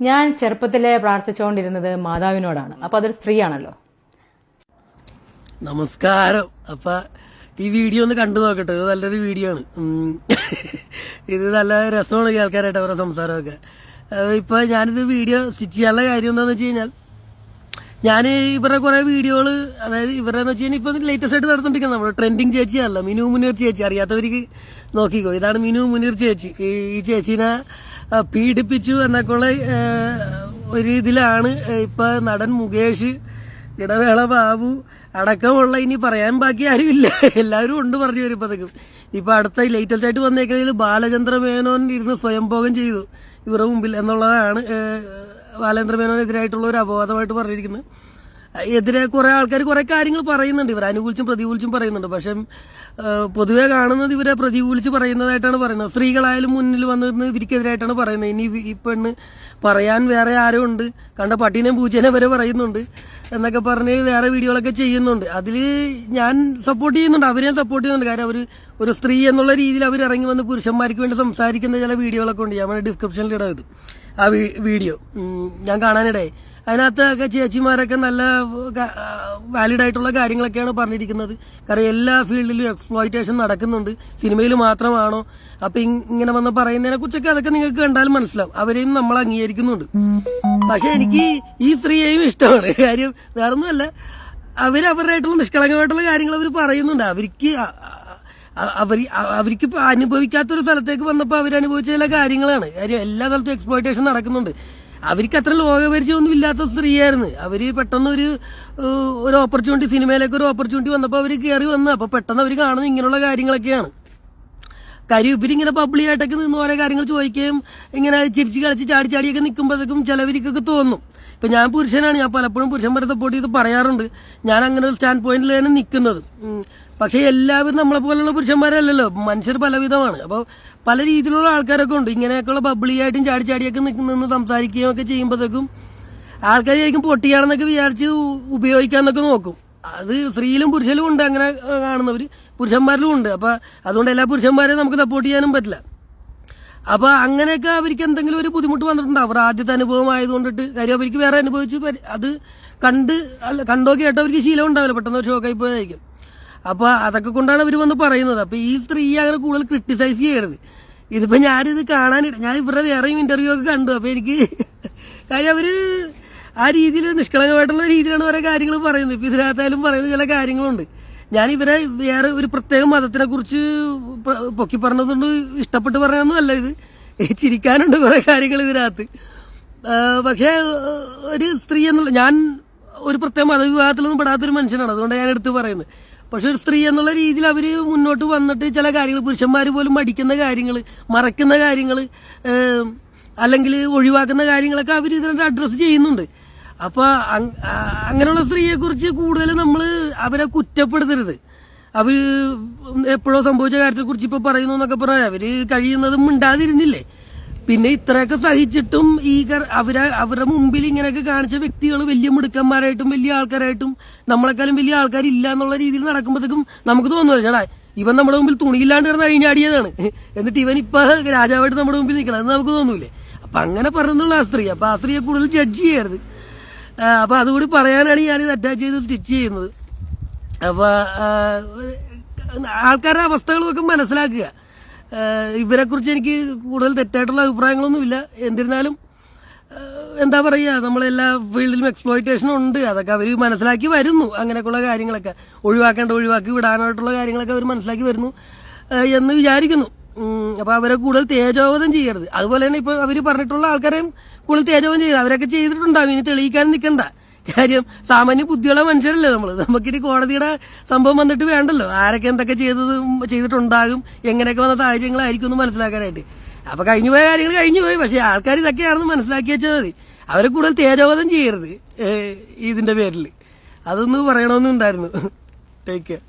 ഞാൻ ചെറുപ്പത്തിലെ പ്രാർത്ഥിച്ചുകൊണ്ടിരുന്നത് മാതാവിനോടാണ്. അപ്പൊ അതൊരു സ്ത്രീയാണല്ലോ. നമസ്കാരം. അപ്പൊ ഈ വീഡിയോ ഒന്ന് കണ്ടു നോക്കട്ടെ. ഇത് നല്ലൊരു വീഡിയോ ആണ്. ഇത് നല്ല രസമാണ് കേൾക്കാനായിട്ട് അവരുടെ സംസാരമൊക്കെ. ഇപ്പൊ ഞാനിത് വീഡിയോ സ്റ്റിച്ച് ചെയ്യാനുള്ള കാര്യം എന്താന്ന് വെച്ച് കഴിഞ്ഞാൽ ഞാൻ ഇവരുടെ കുറെ വീഡിയോകൾ അതായത് ഇവരുടെ എന്ന് വെച്ച് കഴിഞ്ഞാൽ ഇപ്പൊ ലേറ്റസ്റ്റ് ആയിട്ട് നടന്നിരിക്കുന്നത് നമ്മുടെ ട്രെൻഡിങ് ചേച്ചി അല്ല മിനു മുനീർ ചേച്ചി. അറിയാത്തവർക്ക് നോക്കിക്കോ. ഇതാണ് മിനു മുനീർ ചേച്ചി. ഈ ചേച്ചീനെ പീഡിപ്പിച്ചു എന്നൊക്കെയുള്ള ഒരു ഇതിലാണ് ഇപ്പൊ നടൻ മുകേഷ് ഇടവേള ബാബു അടക്കമുള്ള ഇനി പറയാൻ ബാക്കി ആരുമില്ല എല്ലാവരും ഉണ്ട് പറഞ്ഞു വരും ഇപ്പത്തേക്കും ഇപ്പൊ അടുത്ത ലേറ്റസ്റ്റ് ആയിട്ട് വന്നേക്കുന്നതിൽ ബാലചന്ദ്ര മേനോൻ ഇരുന്ന് സ്വയംഭോഗം ചെയ്തു. ഇവരുടെ മുമ്പിൽ എന്നുള്ളതാണ് ബാലചന്ദ്ര മേനോനെതിരായിട്ടുള്ള ഒരു അപവാദമായിട്ട് പറഞ്ഞിരിക്കുന്നത്. എതിരെ കുറെ ആൾക്കാർ കുറെ കാര്യങ്ങൾ പറയുന്നുണ്ട്. ഇവർ അനുകൂലിച്ചും പ്രതികൂലിച്ചും പറയുന്നുണ്ട്. പക്ഷെ പൊതുവെ കാണുന്നത് ഇവരെ പ്രതികൂലിച്ച് പറയുന്നതായിട്ടാണ് പറയുന്നത്. സ്ത്രീകളായാലും മുന്നിൽ വന്നിരുന്ന് ഇവർക്കെതിരായിട്ടാണ് പറയുന്നത്. ഇനി ഈ- പെണ്ണ് പറയാൻ വേറെ ആരും ഉണ്ട്. കണ്ട പട്ടീനെയും പൂച്ചേനെ വരെ പറയുന്നുണ്ട് എന്നൊക്കെ പറഞ്ഞ് വേറെ വീഡിയോകളൊക്കെ ചെയ്യുന്നുണ്ട്. അതിൽ ഞാൻ സപ്പോർട്ട് ചെയ്യുന്നുണ്ട്. അവരെ സപ്പോർട്ട് ചെയ്യുന്നുണ്ട്. കാരണം അവർ ഒരു സ്ത്രീ എന്നുള്ള രീതിയിൽ അവർ ഇറങ്ങി വന്ന് പുരുഷന്മാർക്ക് വേണ്ടി സംസാരിക്കുന്ന ചില വീഡിയോകളൊക്കെ ഉണ്ട്. ഞാൻ ഡിസ്ക്രിപ്ഷനിൽ ഇടാം ആ വീഡിയോ. ഞാൻ കാണാനിടയായി. അതിനകത്തൊക്കെ ചേച്ചിമാരൊക്കെ നല്ല വാലിഡ് ആയിട്ടുള്ള കാര്യങ്ങളൊക്കെയാണ് പറഞ്ഞിരിക്കുന്നത്. കാരണം എല്ലാ ഫീൽഡിലും എക്സ്പ്ലോയിറ്റേഷൻ നടക്കുന്നുണ്ട്. സിനിമയിൽ മാത്രമാണോ? അപ്പൊ ഇങ് ഇങ്ങനെ വന്ന് പറയുന്നതിനെ കുറിച്ചൊക്കെ അതൊക്കെ നിങ്ങൾക്ക് കണ്ടാൽ മനസ്സിലാവും. അവരെയും നമ്മൾ അംഗീകരിക്കുന്നുണ്ട്. പക്ഷെ എനിക്ക് ഈ സ്ത്രീയെയും ഇഷ്ടമാണ്. കാര്യം വേറൊന്നുമല്ല. അവരവരുടെ നിഷ്കളങ്കമായിട്ടുള്ള കാര്യങ്ങൾ അവർ പറയുന്നുണ്ട്. അവർക്ക് അവർ അവർക്ക് അനുഭവിക്കാത്തൊരു സ്ഥലത്തേക്ക് വന്നപ്പോൾ അവരനുഭവിച്ച ചില കാര്യങ്ങളാണ്. കാര്യം എല്ലാ സ്ഥലത്തും എക്സ്പ്ലോയിറ്റേഷൻ നടക്കുന്നുണ്ട്. അവർക്ക് അത്ര ലോകപരിചയമൊന്നും ഇല്ലാത്ത സ്ത്രീയായിരുന്നു. അവർ പെട്ടെന്ന് ഒരു ഒരു ഓപ്പർച്യൂണിറ്റി സിനിമയിലേക്ക് ഒരു ഓപ്പർച്യൂണിറ്റി വന്നപ്പോൾ അവർ കയറി വന്നു. അപ്പൊ പെട്ടെന്ന് അവർ കാണുന്ന ഇങ്ങനെയുള്ള കാര്യങ്ങളൊക്കെയാണ്. കാര്യം ഇവരിങ്ങനെ പബ്ലിയായിട്ടൊക്കെ നിന്ന് ഓരോ കാര്യങ്ങൾ ചോദിക്കുകയും ഇങ്ങനെ ചിരിച്ച് കളിച്ച് ചാടി ചാടിയൊക്കെ നിൽക്കുമ്പോഴത്തേക്കും ചിലവർക്കൊക്കെ തോന്നും. ഇപ്പൊ ഞാൻ പുരുഷനാണ് ഞാൻ പലപ്പോഴും പുരുഷന്മാരെ സപ്പോർട്ട് ചെയ്ത് പറയാറുണ്ട്. ഞാൻ അങ്ങനെ ഒരു സ്റ്റാൻഡ് പോയിന്റിലാണ് നിൽക്കുന്നത്. പക്ഷെ എല്ലാവരും നമ്മളെ പോലുള്ള പുരുഷന്മാരല്ലല്ലോ. മനുഷ്യർ പലവിധമാണ്. അപ്പോൾ പല രീതിയിലുള്ള ആൾക്കാരൊക്കെ ഉണ്ട്. ഇങ്ങനെയൊക്കെയുള്ള ആയിട്ടും ചാടി ചാടിയൊക്കെ നിൽക്കുന്ന സംസാരിക്കുകയും ഒക്കെ ചെയ്യുമ്പോഴത്തേക്കും ആൾക്കാരായിരിക്കും പൊട്ടിയാണെന്നൊക്കെ വിചാരിച്ച് ഉപയോഗിക്കാന്നൊക്കെ നോക്കും. അത് സ്ത്രീയിലും പുരുഷനിലും ഉണ്ട് അങ്ങനെ കാണുന്നവർ പുരുഷന്മാരിലും ഉണ്ട്. അപ്പൊ അതുകൊണ്ട് എല്ലാ പുരുഷന്മാരെയും നമുക്ക് സപ്പോർട്ട് ചെയ്യാനും പറ്റില്ല. അപ്പൊ അങ്ങനെയൊക്കെ അവർക്ക് എന്തെങ്കിലും ഒരു ബുദ്ധിമുട്ട് വന്നിട്ടുണ്ട്? അവർ ആദ്യത്തെ അനുഭവം ആയതുകൊണ്ടിട്ട് കാര്യം അവർക്ക് വേറെ അനുഭവിച്ച് അത് കണ്ട് അല്ല കണ്ടോ കേട്ടോ അവർക്ക് ശീലം ഉണ്ടാവില്ല. പെട്ടെന്ന് ഒരു ഷോക്കായി പോയതായിരിക്കും. അപ്പൊ അതൊക്കെ കൊണ്ടാണ് അവർ വന്ന് പറയുന്നത്. അപ്പൊ ഈ സ്ത്രീ അങ്ങനെ കൂടുതൽ ക്രിട്ടിസൈസ് ചെയ്യരുത്. ഇതിപ്പോ ഞാനിത് കാണാനിട ഞാൻ ഇവരുടെ വേറെയും ഇന്റർവ്യൂ ഒക്കെ കണ്ടു. അപ്പൊ എനിക്ക് കാര്യം അവർ ആ രീതിയിൽ നിഷ്കളങ്കമായിട്ടുള്ള രീതിയിലാണ് ഓരോ കാര്യങ്ങൾ പറയുന്നത്. ഇപ്പൊ ഇതിനകത്തായാലും പറയുന്ന ചില കാര്യങ്ങളുണ്ട്. ഞാൻ ഇവരെ വേറെ ഒരു പ്രത്യേക മതത്തിനെ കുറിച്ച് പൊക്കി പറഞ്ഞതുകൊണ്ട് ഇഷ്ടപ്പെട്ട് പറയാനൊന്നുമല്ല ഇത്. ചിരിക്കാനുണ്ട് കുറെ കാര്യങ്ങൾ ഇതിനകത്ത്. പക്ഷെ പക്ഷേ ഒരു സ്ത്രീ എന്നുള്ള ഞാൻ ഒരു പ്രത്യേക മതവിഭാഗത്തിലൊന്നും പെടാത്തൊരു മനുഷ്യനാണ്. അതുകൊണ്ട് ഞാൻ എടുത്ത് പറയുന്നത്. പക്ഷെ ഒരു സ്ത്രീ എന്നുള്ള രീതിയിൽ അവർ മുന്നോട്ട് വന്നിട്ട് ചില കാര്യങ്ങൾ പുരുഷന്മാർ പോലും മടിക്കുന്ന കാര്യങ്ങൾ മറക്കുന്ന കാര്യങ്ങൾ അല്ലെങ്കിൽ ഒഴിവാക്കുന്ന കാര്യങ്ങളൊക്കെ അവർ ഇതിനകത്ത് അഡ്രസ്സ് ചെയ്യുന്നുണ്ട്. അപ്പൊ അങ്ങനെയുള്ള സ്ത്രീയെ കുറിച്ച് കൂടുതൽ നമ്മൾ അവരെ കുറ്റപ്പെടുത്തരുത്. അവർ എപ്പോഴോ സംഭവിച്ച കാര്യത്തെ കുറിച്ച് ഇപ്പൊ പറയുന്നു എന്നൊക്കെ പറഞ്ഞാൽ അവർ കഴിയുന്നതും മിണ്ടാതിരുന്നില്ലേ? പിന്നെ ഇത്രയൊക്കെ സഹിച്ചിട്ടും ഈ അവരെ അവരുടെ മുമ്പിൽ ഇങ്ങനെയൊക്കെ കാണിച്ച വ്യക്തികൾ വലിയ മിടുക്കന്മാരായിട്ടും വലിയ ആൾക്കാരായിട്ടും നമ്മളെക്കാളും വലിയ ആൾക്കാരില്ല എന്നുള്ള രീതിയിൽ നടക്കുമ്പോഴത്തേക്കും നമുക്ക് തോന്നുന്നു ചേട്ടാ ഇവൻ നമ്മുടെ മുമ്പിൽ തുണിയില്ലാണ്ട് കിടന്ന് അഴിഞ്ഞാടിയതാണ്. എന്നിട്ട് ഇവൻ ഇപ്പൊ രാജാവായിട്ട് നമ്മുടെ മുമ്പിൽ നിൽക്കണം. എന്ന് നമുക്ക് തോന്നൂലേ. അപ്പൊ അങ്ങനെ പറഞ്ഞുള്ള ആ സ്ത്രീ അപ്പൊ ആ സ്ത്രീയെ കൂടുതൽ ജഡ്ജ് ചെയ്യരുത്. ആ, അപ്പൊ അതുകൂടി പറയാനാണ് ഞാൻ ഇത് അറ്റാച്ച് ചെയ്ത് സ്റ്റിച്ച് ചെയ്യുന്നത്. അപ്പൊ ആ, ആൾക്കാരുടെ അവസ്ഥകളൊക്കെ മനസ്സിലാക്കുക. ഇവരെക്കുറിച്ച് എനിക്ക് കൂടുതൽ തെറ്റായിട്ടുള്ള അഭിപ്രായങ്ങളൊന്നുമില്ല. എന്നിരുന്നാലും എന്താ പറയുക നമ്മളെല്ലാ ഫീൽഡിലും എക്സ്പ്ലോയിറ്റേഷൻ ഉണ്ട്. അതൊക്കെ അവർ മനസ്സിലാക്കി വരുന്നു. അങ്ങനെയൊക്കെയുള്ള കാര്യങ്ങളൊക്കെ. ഒഴിവാക്കേണ്ട ഒഴിവാക്കി വിടാനായിട്ടുള്ള കാര്യങ്ങളൊക്കെ അവർ മനസ്സിലാക്കി വരുന്നു എന്ന് വിചാരിക്കുന്നു. അപ്പൊ അവരെ കൂടുതൽ തേജോവധം ചെയ്യരുത്. അതുപോലെ തന്നെ ഇപ്പൊ അവർ പറഞ്ഞിട്ടുള്ള ആൾക്കാരെയും കൂടുതൽ തേജോവധം ചെയ്യരുത്. അവരൊക്കെ ചെയ്തിട്ടുണ്ടാവും. ഇനി തെളിയിക്കാൻ നിൽക്കണ്ട കാര്യം സാമാന്യ ബുദ്ധിയുള്ള മനുഷ്യരല്ലേ നമ്മൾ. നമുക്കിനി കോടതിയുടെ സംഭവം വന്നിട്ട് വേണ്ടല്ലോ. ആരൊക്കെ എന്തൊക്കെ ചെയ്തത് ചെയ്തിട്ടുണ്ടാകും എങ്ങനെയൊക്കെ വന്ന സാഹചര്യങ്ങളായിരിക്കും എന്ന് മനസ്സിലാക്കാനായിട്ട്. അപ്പൊ കഴിഞ്ഞു പോയ കാര്യങ്ങൾ കഴിഞ്ഞു പോയി. പക്ഷെ ആൾക്കാർ ഇതൊക്കെയാണെന്ന് മനസ്സിലാക്കി വെച്ചാൽ മതി. അവരെ കൂടുതൽ തേജോവധം ചെയ്യരുത് ഇതിന്റെ പേരിൽ അതൊന്ന് പറയണമെന്നുണ്ടായിരുന്നു. Take care